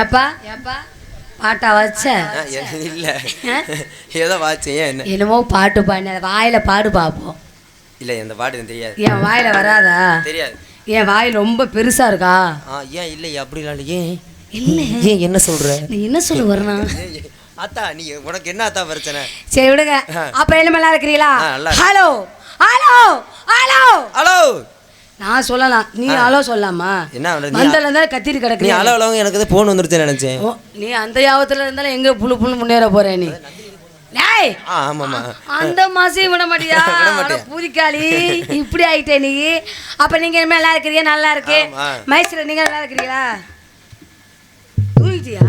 ஏப்பா? ஏப்பா? பாட்டா வச்ச? இல்ல. ஏதோ வாட்சேன் ஏன் என்ன? என்னமோ பாட்டு பாடின வாயில பாடு பார்ப்போம் இல்ல இந்த பாட்டு தெரியாது. என் வாயில வராதா? தெரியாது. என் வாய் ரொம்ப பெருசா இருக்கா? ஆ ஏன் இல்லை அப்படிலாம் இல்லை ஏன்? இல்ல. ஏன் என்ன சொல்ற? நீ என்ன சொல்லு ஏய், அத்தா நீ உனக்கு என்ன அத்தா பிரச்சனை? சரி விடுங்க. அப்புறம் என்ன நல்லா இருக்கிறீங்களா. ஹலோ. ஹலோ. ஹலோ. ஹலோ. நான் சொல்லலாம். நீ ஹலோ சொல்லலாமா என்ன? நீ மந்தல கத்திட்டு நீ கிடக்கு ஹலோ ஹலோங்க எனக்கு போன் வந்துருச்சுன்னு நினைச்சேன். ஓ, நீ அந்த யாபத்துல இருந்தாலும் எங்க புழு புழு முன்னேற போற நீ? டேய்! ஆ ஆமாம்மா. அந்த மாசையும் விட மாட்டியா? பூதிக்காளி இப்படி ஆயிட்டே நீ. அப்ப நீங்க இனிமே நல்லா இருக்கிறீங்க நல்லா இருக்கு. மைசூர் நீங்க நல்லா இருக்கிறீங்களா? தூங்கிட்டியா?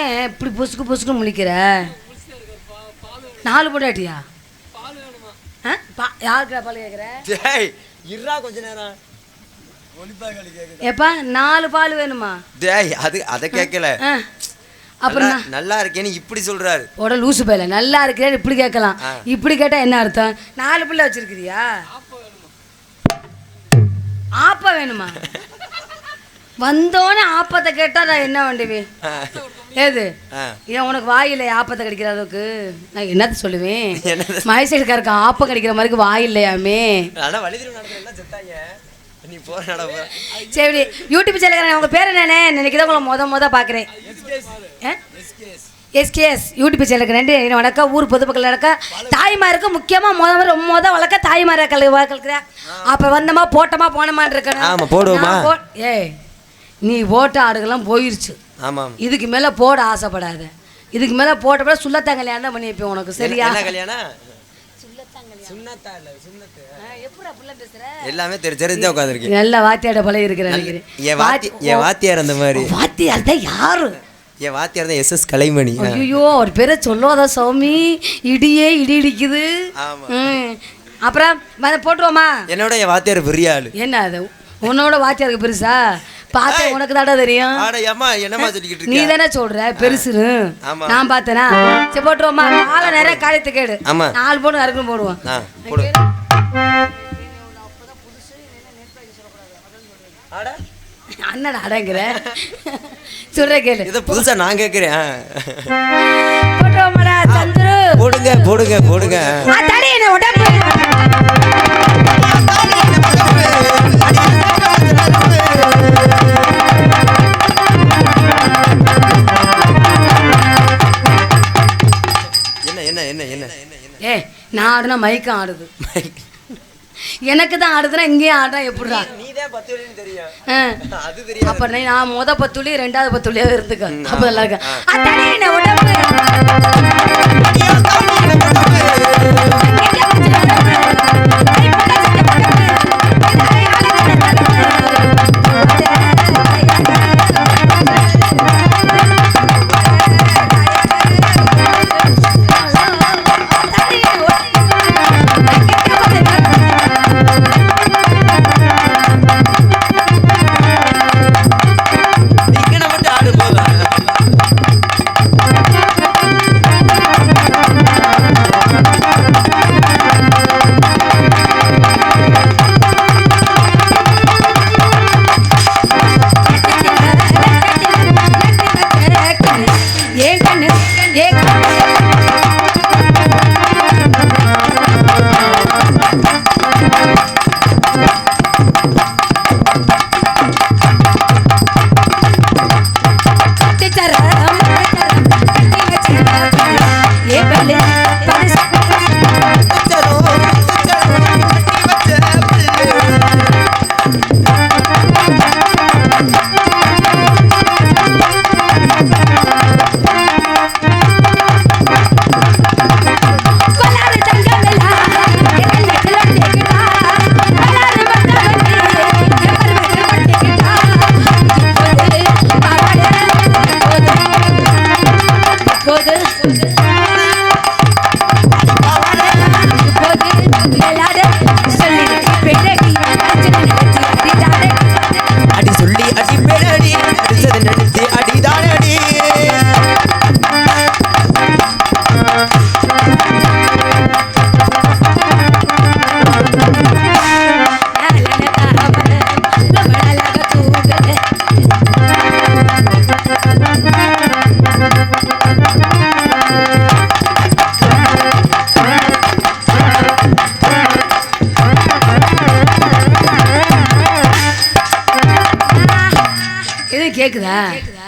ஏன் இப்படி பொசுக்கு பொசுக்கு முழிக்கிற? நாலு பொண்டாட்டியா? ஆ? பா- யாருக்குடா பால் கேட்குற இருடா கொஞ்ச நேரம். எப்பா நாலு பால் வேணுமா? டேய் அது அதை கேட்கல அப்புறம் நல்லா- இருக்கேன்னு இப்படி சொல்றாரு. உட லூசு பையல. நல்லா இருக்கிறேன் இப்படி கேட்கலாம். இப்படி கேட்டா என்ன அர்த்தம்? நாலு பிள்ளை வச்சிருக்கிறியா? ஆப்ப வேணுமா? வந்தோடனே ஆப்பத்தை கேட்டா நான் என்ன வேண்டுவேன். ஏது. ஏன் உனக்கு வாயில்லை ஆப்பத்தை கடிக்கிற அளவுக்கு? நான் என்னத்த சொல்லுவேன்? என்னது? மயசைடுக்காருக்கு ஆப்பம் கடிக்கிற மாதிரி வாய் இல்லையாமே ஆனா வழி திரும்ப நடக்கிற எல்லாம் செத்தாங்க? நீ போற நடப்ப சரி யூடியூப் சேனல் உங்க பேர் என்னண்ணே? இன்னைக்கு தான் உங்களை முத முத பார்க்குறேன். எஸ்கேஎஸ் யூடியூப் சேனலுக்கு நன்றி. என்ன வணக்கம் ஊர் பொதுமக்கள் நடக்க. தாய்மாருக்கு முக்கியமாக முத முத ரொம்ப முத வளர்க்க தாய்மாரை கல் வளர்க்குறேன் அப்போ வந்தமா போட்டோமா போனோமான்னு இருக்கணும். ஆமா, போடுவோமா? ஏய். நீ போட்ட ஆடுகள்லாம் போயிருச்சு. ஆமாம். இதுக்கு மேலே போட ஆசைப்படாத. இதுக்கு மேலே போட்டப்பட சுள்ளத்தான் கல்யாணம் தான் பண்ணி வைப்பேன் உனக்கு சரியா? என்ன கல்யாணம்? எல்லாமே தெரி தெரிஞ்சா உட்காந்துருக்கேன் நல்ல வாத்தியாட பழகி இருக்கிற நினைக்கிறேன் என் வாத்தி என் வாத்தியார் அந்த மாதிரி. வாத்தியார் தான் யாரு? என் வாத்தியார் தான் எஸ்எஸ் கலைமணி. ஐயோ அவர் பேரை சொல்லாத சாமி? இடியே இடி இடிக்குது. அப்புறம் போட்டுருவோமா? என்னோட என் வாத்தியார் பெரிய ஆளு. என்ன அது? உன்னோட வாத்தியாருக்கு பெருசா? பார்த்தேன் உனக்கு தாடா தெரியும். என்னம்மா சொல்லிக்கிட்டு நீ தானே சொல்ற பெருசுன்னு. நான் பார்த்தேனா? சரி போட்டுருவோமா நாளை நிறைய காரியத்தை கேடு. நாலு போடு அறுக்கும் போடுவோம். அண்ணன் அடங்குற. சொல்ற கேளு. இதை புதுசா நான் கேட்குறேன். போடுங்க போடுங்க போடுங்க. நான் ஆடுனா மயக்கம் ஆடுது. எனக்கு தான் ஆடுதுன்னா இங்கேயும் ஆடுனா எப்படிடா? அப்ப நான் முத பத்துள்ளி ரெண்டாவது பத்துள்ளியாவது இருந்துக்க. அப்ப நல்லா இருக்க அத்தாடி என்ன உடம்பு?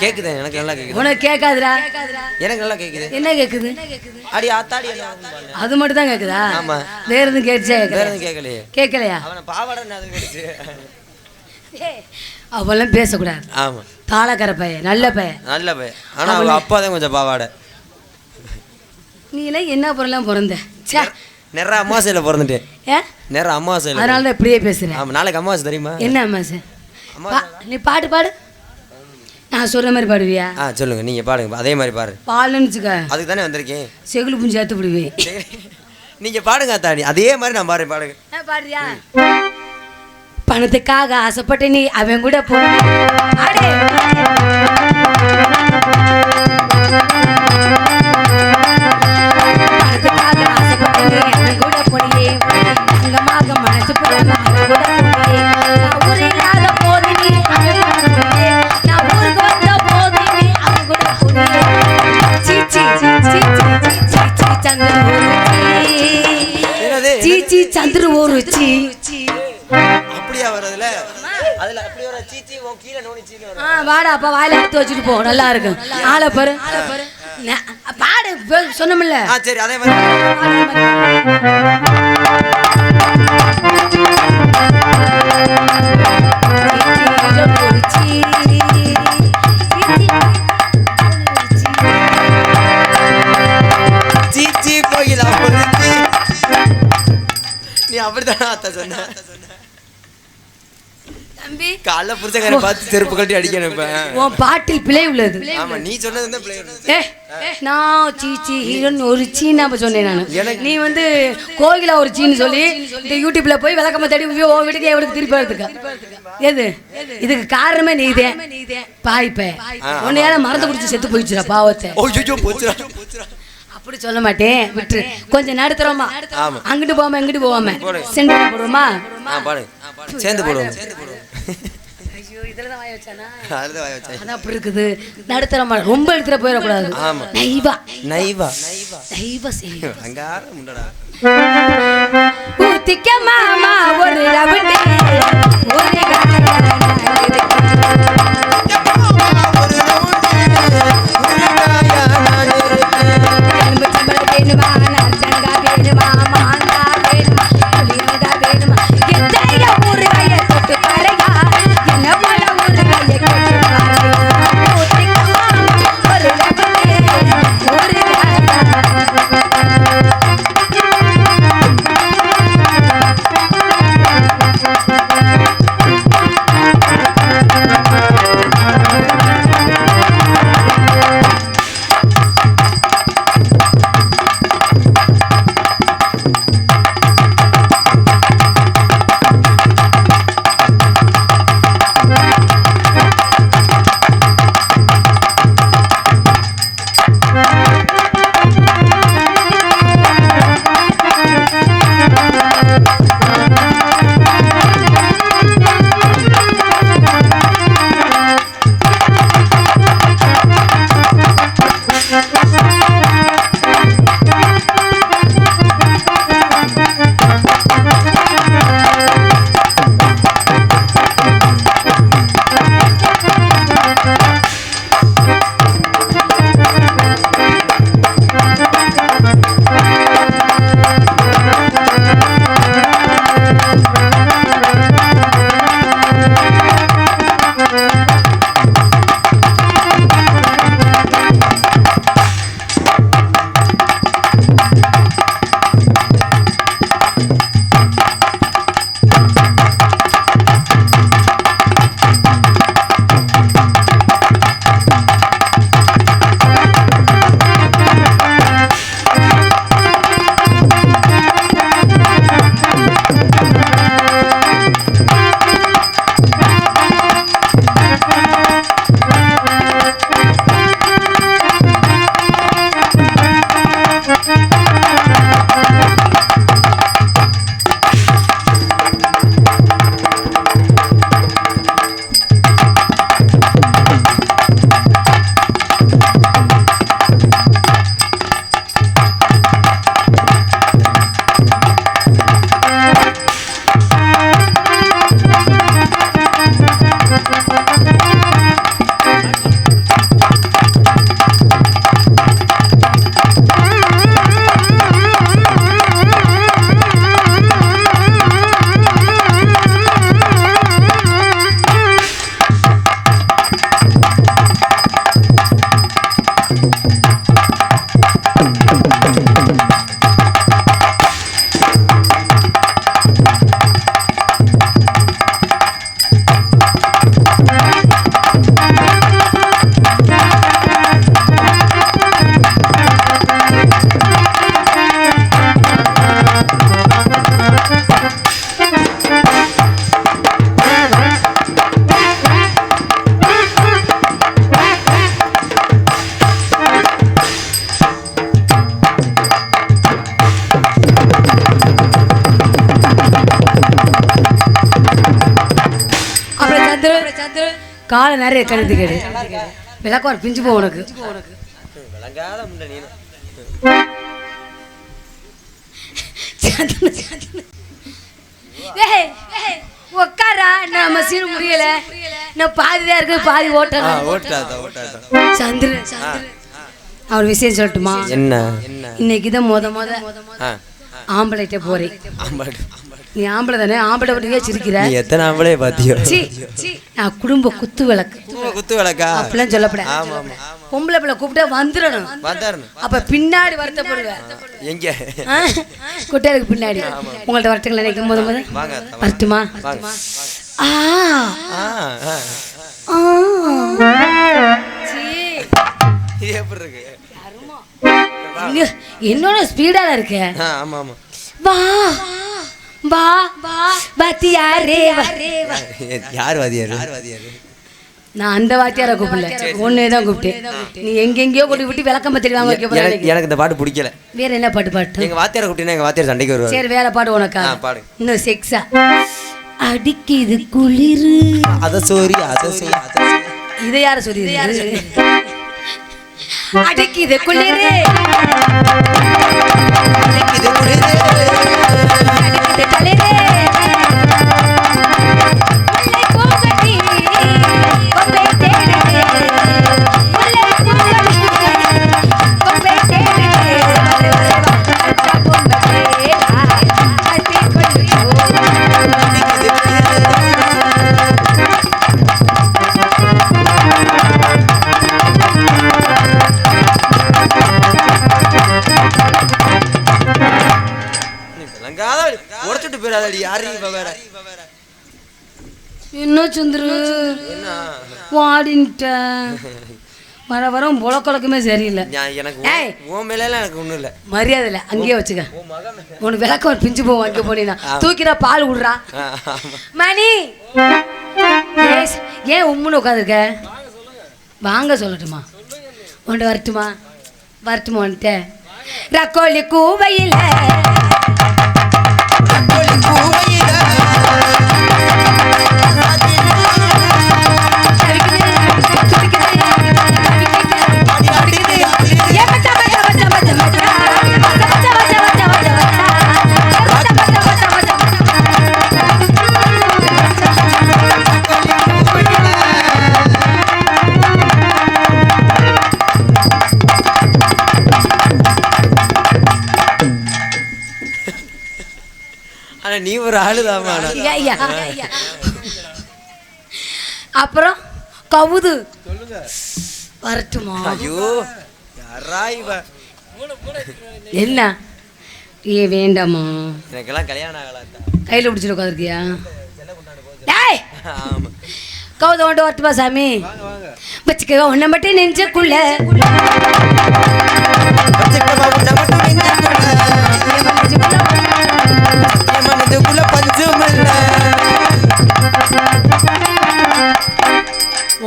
கேக்குதா? எனக்கு நல்லா கேக்குது. உனக்கு கேட்காதுடா எனக்கு நல்லா கேக்குது. என்ன கேக்குது? அடி ஆத்தாடி. அது மட்டும் தான் கேக்குதா? ஆமா. வேற எதுவும் கேட்டுச்சா வேற எதுவும் கேட்கலையே கேட்கலையா அவனை பாவாடை அது கேட்டுச்சு அவெல்லாம் பேசக்கூடாது. ஆமா. தாளக்கர பையன் நல்ல பையன். நல்ல பையன். ஆனா அவங்க அப்பா தான் கொஞ்சம் பாவாடை. நீ எல்லாம் என்ன பொருளாம் பிறந்த ச்சே. நேரம் அமாவாசையில் பிறந்துட்டேன் ஏ? நேரம் அமாவாசையில் அதனால தான் இப்படியே பேசுறேன். ஆமா நாளைக்கு அமாவாசை தெரியுமா? என்ன அம்மா நீ பாட்டு பாடு. நான் சொல்ற மாதிரி பாடுவியா? ஆ சொல்லுங்க நீங்க பாடுங்க அதே மாதிரி பாரு பாடுன்னு வச்சுக்க அதுக்கு தானே வந்திருக்கேன். செகுலு புஞ்சு ஏற்று விடுவேன். நீங்க பாடுங்க அத்தாடி அதே மாதிரி நான் பாடுறேன் பாடுங்க. பாடுறியா? பணத்துக்காக ஆசைப்பட்டு நீ அவன் கூட போ. அடே. சந்திர ஒரு சீ அப்படியா வருதுல அதுல அப்படி வர சீச்சி உன் கீழே நோனி சீனு வரும். ஆ வாடா அப்பா வாயில எடுத்து வச்சுட்டு போ. நல்லா இருக்கும் ஆளை பாரு. பாடு பே- சொன்னோம்ல ஆ சரி அதே மாதிரி. சீச்சி கோகிலா பொருத்தி நீ அப்படித்தானே அத்தை சொன்ன. தம்பி. காலைல புரிச்சக்காரை பார்த்து செருப்பு கட்டி அடிக்கணும் இப்ப. உன் பாட்டில் பிழை உள்ளது. ஆமா நீ சொன்னது தான் ஏ நான் சீச்சி ஹீரோன் ஒரு சீனா அப்ப சொன்னேன் நான். நீ வந்து கோகிலா ஒரு சீன்னு சொல்லி இந்த யூடியூப்ல போய் விளக்கமா தேடி உன் வீட்டுக்கு எவனுக்கு திருப்பி வரதுக்கு எது? இதுக்கு காரணமே நீதே. பாய்ப்ப உன்னை யாரும் மறந்து குடிச்சு செத்து போயிடுச்சுடா பாவத்தை. ஓ ஜோ போச்சுடா. அப்படி சொல்ல மாட்டேன். விட்டுரு. கொஞ்சம் நடுத்துறோமா. அங்கிட்டு போகாம எங்கிட்டு போகாம. சென்டர் போடுவோமா? சேர்ந்து போடுவோம். அப்படி இருக்குது. ரொம்ப எடுத்துட போயிடக்கூடாது. நைவா. நைவா. நைவா செய்யும் ஊத்திக்க மாமா ஒரு ரவுண்டு. বাবা காலை நிறைய கழுத்து கேடு. விளக்கம் பிஞ்சு போ உனக்கு. உக்காரா? நம்ம சீர் முடியல. நான் பாதி தான் இருக்கு பாதி ஓட்டலாம் சந்திரன் சந்திரன். அவர் விஷயம் சொல்லட்டுமா? என்ன? இன்னைக்கு தான் முத முத ஆ ஆம்பளைகிட்ட போறேன். நீ ஆம்பளை தானே? ஆம்பளை பட்டியே சிரிக்கிற? நீ எத்தனை ஆம்பளே பாத்தியோ சீ, சீ, நான் குடும்ப குத்து விளக்கு. குத்து- விளக்கா? அப்படிலாம் சொல்லப்படாது. ஆமா ஆமா. பொம்பளை பிள்ளை கூப்பிட்டா வந்துடணும். வந்தாருன்னு அப்ப பின்னாடி வருத்தப்படுவேன் எங்க? குட்டையாருக்கு பின்னாடி. உங்கள்ட்ட வரட்டுங்களா நினைக்கும் போது போது. வரட்டுமா? ஆ. என்னோட ஸ்பீடா இருக்க? ஆமா ஆமா. வா. வா வா வாத்தியாரே. யார் வாதியாரு யார் வாதியாரு நான் அந்த வாத்தியாரை கூப்பிடல. ஒன்னே தான் கூப்பிட்டேன். நீ எங்கெங்கேயோ கொண்டு விட்டு விளக்கம் பத்திரி வாங்க எனக்கு இந்த பாட்டு பிடிக்கல. வேற என்ன பாட்டு பாட்டு? எங்க வாத்தியாரை கூப்பிட்டீங்கன்னா எங்க வாத்தியார் சண்டைக்கு வருவாரு. சரி வேற பாடு உனக்கா. பாடு. இன்னும் செக்ஸா அடிக்குது குளிரு. அத சோரி அத சோரி. இதை யார சொல்லி அடிக்குது குளிரு. இது புரியுது. வாடின்ட்ட. வர வர புலக்கொழக்கமே சரியில்லை. நான் எனக்கு ஏய். உன்- எனக்கு ஒண்ணும் இல்ல. மரியாதை இல்லை. அங்கேயே வச்சுக்க. உன் மகன் மேல. உனக்கு விளக்கம் பிஞ்சு போவோம் அங்கே போனீங்கன்னா தூக்கிற பால் விடுறா. மணி! ஏய், ஏன் உம்முன்னு உட்காந்துருக்க? வாங்க சொல்லட்டுமா? உன்ட்டு வரட்டுமா? வரட்டுமா வந்துட்ட ரக்கோலி கூவையில். கோழி கூவையில. நீ ஒரு ஆளுதாமா. அப்புறம் கவுது. வரட்டுமா? ஐயோ யாரா இவ? என்ன? ஏ வேண்டாமா எனக்கெல்லாம் கல்யாணம் ஆகலாத்தா கையில் பிடிச்சிட்டு உட்காந்துருக்கியா டேய்! ஆமா கவுத கொண்டு வரட்டுமா சாமி? வச்சுக்க உன்னை மட்டும் நெஞ்சுக்குள்ள. பச்சைக்கமா உன்னை மட்டும் நெஞ்சுக்குள்ள,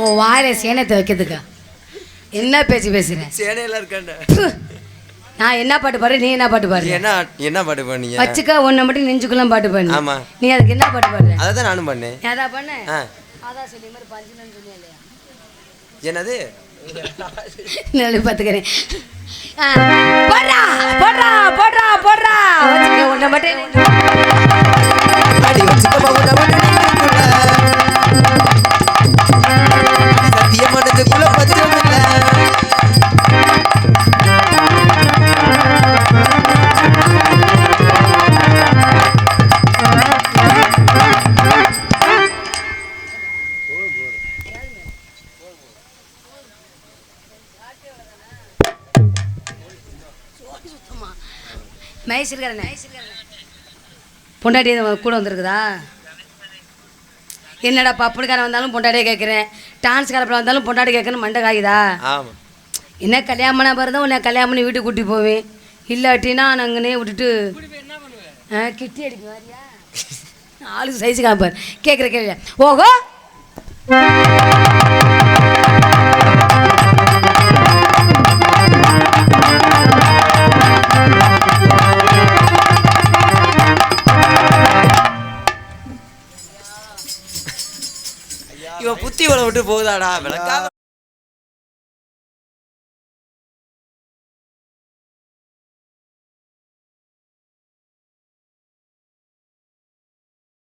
உன் வாயில சேனத்தை வைக்கிறதுக்கா. என்ன பேச்சு பேசுறேன் சேனையில இருக்காண்ட. நான் என்ன பாட்டு பாடு நீ என்ன பாட்டு பாடு என்ன என்ன பாட்டு பண்ணீங்க வச்சுக்க உன்னை மட்டும் நெஞ்சுக்குள்ள பாட்டு பாடு. ஆமா. நீ அதுக்கு என்ன பாட்டு பாடுற? அதை தான் நானும் பண்ணேன். அதான் பண்ண? ஆ. அதான் சொல்லி மாதிரி பஞ்சனு இல்லையா? என்னது? நான் பார்த்துக்கிறேன். போடுறா போடுறா போடுறா போடுறா. வச்சுக்க உன்னை மட்டும் அடி வச்சுக்கமா உன்னை மட்டும் நெஞ்சுக்குள்ள. பொண்டாட்டி கூட வந்திருக்குதா? என்னடா பப்புனுக்காரன் வந்தாலும் பொண்டாட்டியே கேட்குறேன். டான்ஸ் கலப்பில் வந்தாலும் பொண்டாட்டி கேட்கணும் மண்டை காயுதா? என்ன கல்யாணம் பண்ண பிறகு உன்னை கல்யாணம் பண்ணி வீட்டுக்கு கூட்டி போவேன். இல்லாட்டினா நான் அங்கனே விட்டுட்டு கிட்டி அடிக்க மாதிரியா ஆளுக்கு சைஸு காப்பார் கேட்குற கேள்வி ஓஹோ! விட்டு போகுதாடா? விளக்காத